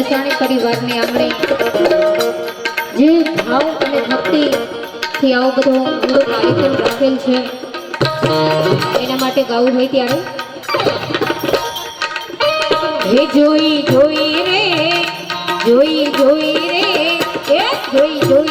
જેસાણી પરિવારને આમણે જે ભાવ અને ભક્તિથી આવો બધો મોટો કાર્યક્રમ રાખેલ છે એના માટે ગાવું હોય ત્યારે હે જોઈ જોઈ રે જોઈ જોઈ રે જોઈ જોઈ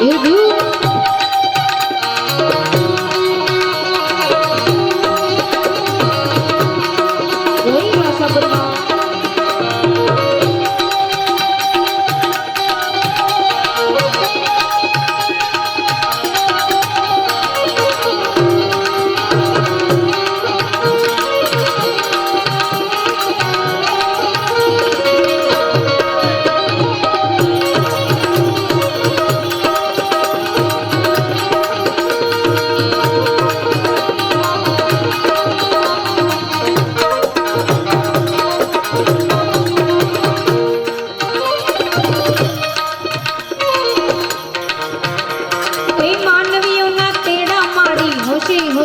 Thank you.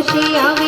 বসে আমি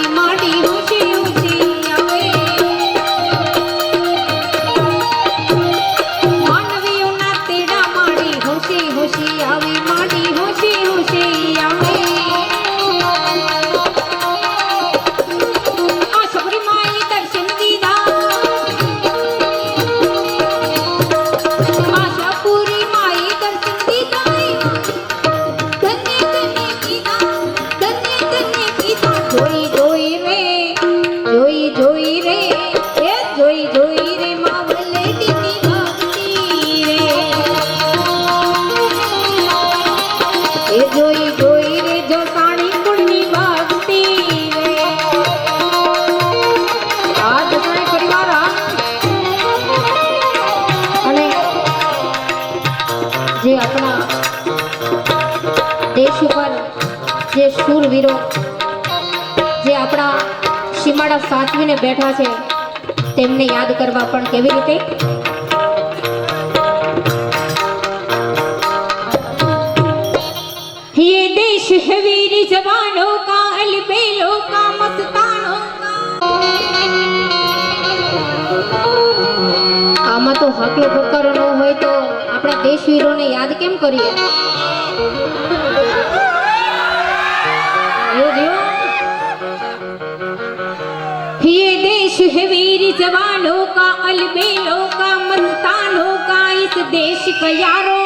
જે આપણા દેશ ઉપર જે શૂરવીરો જે આપણા સીમાડા સાચવીને બેઠા છે તેમને યાદ કરવા પણ કેવી રીતે देश है वीर जवानों का अलबेलों આમાં તો હકલો ભકરો ન હોય તો આપણા દેશવીરોને યાદ કેમ કરીએ ये देश है वीर जवानों का अलबेलों का का इस देश का यारो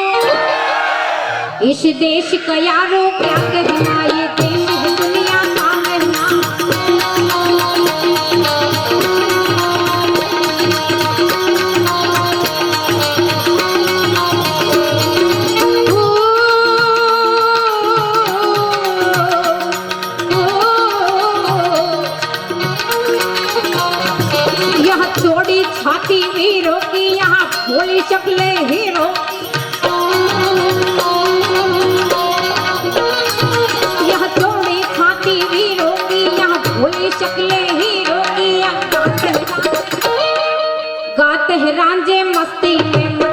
इस देश का यारो क्या कहना ये देश थी हीरो की यहाँ बोली शक्ले हीरो यह चोरी खाती हीरो की यहाँ भोली शक्ले हीरो की गाते हैं रांझे मस्ती में